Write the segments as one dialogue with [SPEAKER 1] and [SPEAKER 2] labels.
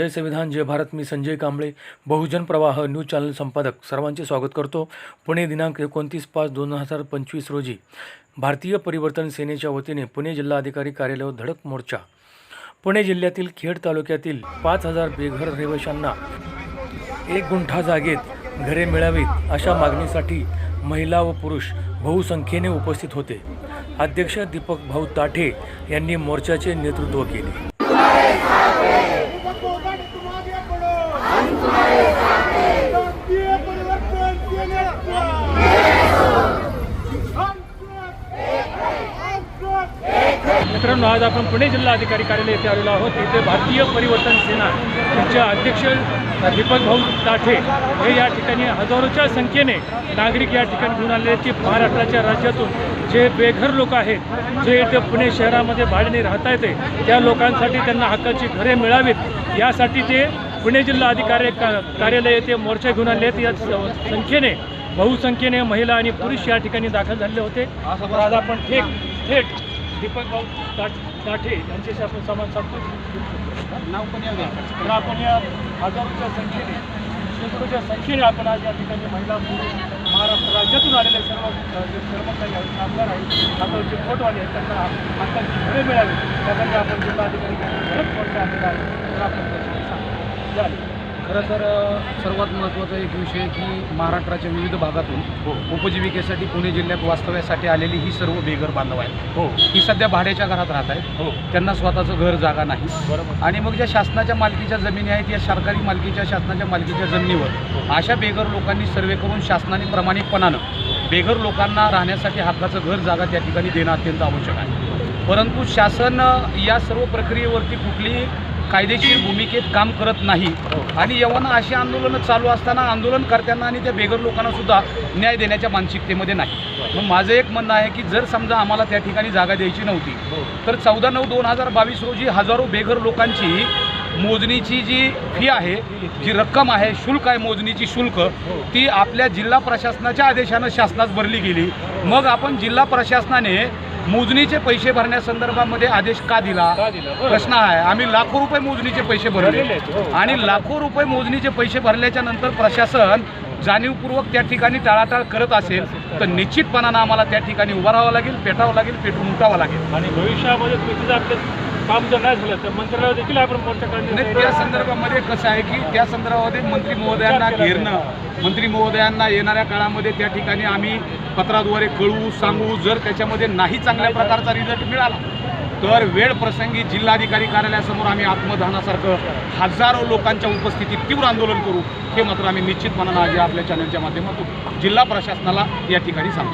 [SPEAKER 1] जय संविधान जय भारत मी संजय कांबळे बहुजन प्रवाह news channel संपादक. सर्वांचे स्वागत करतो पुणे दिनांक एकोणतीस पाच दोन हजार पंचवीस रोजी. भारतीय परिवर्तन सेनेच्या वतीने पुणे जिल्हाधिकारी कार्यालयावर धडक मोर्चा. पुणे जिल्ह्यातील खेड तालुक्यातील पाच हजार बेघर रहिवाशांना एक गुंठा जागेत घरे मिळावीत अशा मागणीसाठी महिला व पुरुष बहुसंख्येने उपस्थित होते. अध्यक्ष दीपक भाऊ ताठे यांनी मोर्चाचे नेतृत्व केले. मित्रांनो आज आपण पुणे जिल्हाधिकारी कार्यालय येथे आलेलो आहोत. इथे भारतीय परिवर्तन सेना यांचे अध्यक्ष दीपक भाऊ ताठे हे या ठिकाणी हजारोच्या संख्येने नागरिक या ठिकाणी घेऊन आले की महाराष्ट्राच्या राज्यातून जे बेघर लोक आहेत जे इथे पुणे शहरामध्ये भाड्याने राहता येते त्या लोकांसाठी त्यांना हक्काची घरे मिळावीत यासाठी ते पुणे जिल्हा अधिकारी का कार्यालय येथे मोर्चा घेऊन आले आहेत. या संख्येने बहुसंख्येने महिला आणि पुरुष या ठिकाणी दाखल झाले होते. आज आपण थेट थेट दीपक भाऊ ताट ताठे यांच्याशी आपण संवाद साधतो नाव पण या तर आपण या हजारोच्या संख्येने शेकडोच्या संख्येने आपण आज या ठिकाणी महिला पुरुष महाराष्ट्र राज्यातून आलेले सर्व जे कर्मचारी आहेत कामगार आहेत आता जे फोटोवाले आहेत त्यांना हक्काची घरे मिळावी त्यासाठी आपण जिल्हाधिकारी घरच मोर्चा आणलेला आहे तर आपण. चालेल.
[SPEAKER 2] खरं तर सर्वात महत्त्वाचा एक विषय की महाराष्ट्राच्या विविध भागातून
[SPEAKER 1] हो.
[SPEAKER 2] उपजीविकेसाठी पुणे जिल्ह्यात वास्तव्यासाठी आलेली ही सर्व बेघर बांधव आहेत.
[SPEAKER 1] हो.
[SPEAKER 2] ही सध्या भाड्याच्या घरात राहत आहेत.
[SPEAKER 1] हो.
[SPEAKER 2] त्यांना स्वतःचं घर जागा नाही.
[SPEAKER 1] बरोबर.
[SPEAKER 2] आणि मग ज्या शासनाच्या मालकीच्या जमिनी आहेत या सरकारी मालकीच्या शासनाच्या मालकीच्या जमिनीवर अशा बेघर लोकांनी सर्वे करून शासनाने प्रामाणिकपणानं बेघर लोकांना राहण्यासाठी हक्काचं घर जागा त्या ठिकाणी देणं अत्यंत आवश्यक आहे. परंतु शासन या सर्व प्रक्रियेवरती कुठलीही कायदेशीर भूमिकेत काम करत नाही. आणि यवना अशी आंदोलनं चालू असताना आंदोलनकर्त्यांना आणि त्या बेघर लोकांना सुद्धा न्याय देण्याच्या मानसिकतेमध्ये नाही. मग माझं एक म्हणणं आहे की जर समजा आम्हाला त्या ठिकाणी जागा द्यायची नव्हती तर चौदा नऊ दोन हजार बावीस रोजी हजारो बेघर लोकांची मोजणीची जी फी आहे जी रक्कम आहे शुल्क आहे मोजणीची शुल्क ती आपल्या जिल्हा प्रशासनाच्या आदेशानं शासनास भरली गेली. मग आपण जिल्हा प्रशासनाने मोजणीचे पैसे भरण्यासंदर्भामध्ये आदेश का दिला. प्रश्न आहे. आम्ही लाखो रुपये मोजणीचे पैसे भरले.
[SPEAKER 1] हो.
[SPEAKER 2] आणि लाखो रुपये मोजणीचे पैसे भरल्याच्या नंतर प्रशासन जाणीवपूर्वक त्या ठिकाणी टाळाटाळ करत असेल तर निश्चितपणानं आम्हाला त्या ठिकाणी उभं राहावं लागेल पेटावं लागेल पेटून उठावं लागेल.
[SPEAKER 1] आणि भविष्यामध्ये काम जर नाही झालं तर मंत्रालयावर देखील आपण मोर्चा करण्याची
[SPEAKER 2] त्या संदर्भामध्ये कसं आहे की त्या संदर्भामध्ये मंत्री महोदयांना घेरणं मंत्री महोदयांना येणाऱ्या काळामध्ये त्या ठिकाणी आम्ही पत्राद्वारे कळवू सांगू जर त्याच्यामध्ये नाही चांगल्या प्रकारचा रिझल्ट मिळाला तर वेळ प्रसंगी जिल्हाधिकारी कार्यालयासमोर आम्ही आत्मदहनासारखं हजारो लोकांच्या उपस्थितीत तीव्र आंदोलन करू हे मात्र आम्ही निश्चितपणानं आज या आपल्या चॅनलच्या माध्यमातून जिल्हा प्रशासनाला या ठिकाणी सांगू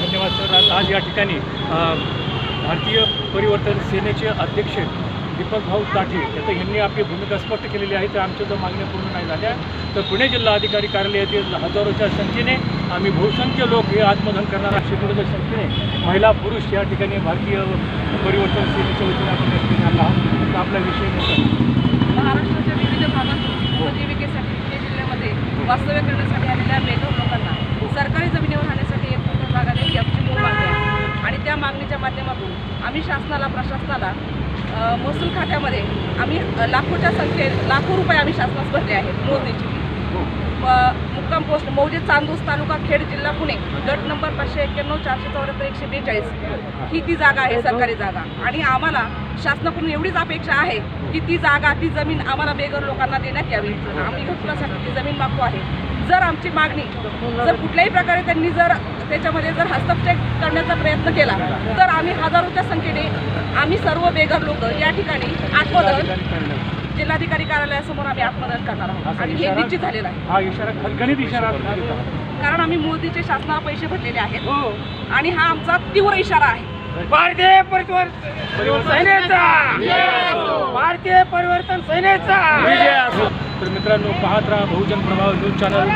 [SPEAKER 1] धन्यवाद सर. आज- आज या ठिकाणी भारतीय परिवर्तन सेनेचे अध्यक्ष दीपक भाऊ ताठे आता यांनी आपली भूमिका स्पष्ट केलेली आहे. तर आमच्या जर मागण्या पूर्ण नाही झाल्या तर पुणे जिल्हाधिकारी कार्यालय येथील हजारोच्या संख्येने आम्ही बहुसंख्य लोक हे आत्मधन करणारा शेकडोच्या संख्येने महिला पुरुष या ठिकाणी भारतीय परिवर्तन सेनेच्या वतीने आपण या ठिकाणी आला आहोत. तर आपला विषय नव्हता
[SPEAKER 3] महाराष्ट्राच्या विविध भागातून उपजीविकेसाठी पुणे जिल्ह्यामध्ये वास्तव्य करण्यासाठी आलेल्या बेघर लोकांना सरकारी जमिनीवर राहण्यासाठी एक मोठा जागा द्यायची आमची मूळ मागणी आहे आणि त्या मागणीच्या माध्यमातून आम्ही शासनाला प्रशासनाला महसूल खात्यामध्ये आम्ही लाखोच्या संख्येत लाखो रुपये आम्ही शासनास भरले आहेत मोजणीची व मुक्काम पोस्ट मौजे चांदूस तालुका खेड जिल्हा पुणे गट नंबर पाचशे एक्क्याण्णव चारशे चौऱ्याहत्तर एकशे बेचाळीस. ही ती जागा आहे सरकारी जागा. आणि आम्हाला शासनाकडून एवढीच अपेक्षा आहे की ती जागा ती जमीन आम्हाला बेघर लोकांना देण्यात यावी. आम्ही घटनासाठी ती जमीन मागतो आहे. जर आमची मागणी जर कुठल्याही प्रकारे त्यांनी जर त्याच्यामध्ये जर हस्तक्षेप करण्याचा प्रयत्न केला तर आम्ही हजारोच्या संख्येने आम्ही सर्व बेघर लोक या ठिकाणी आत्मदहन जिल्हाधिकारी कार्यालयासमोर आम्ही आत्मदहन करणार आहोत. आणि हे निश्चित झालेलं आहे.
[SPEAKER 1] हा.
[SPEAKER 3] कारण आम्ही मोदीचे शासनाला पैसे भरलेले आहेत.
[SPEAKER 1] हो.
[SPEAKER 3] आणि हा आमचा तीव्र इशारा आहे.
[SPEAKER 4] भारतीय परिवर्तन सेनेचा भारतीय परिवर्तन सेनेचा
[SPEAKER 1] असो तर मित्रांनो पाहत राहा बहुजन प्रभाव न्यूज चॅनल.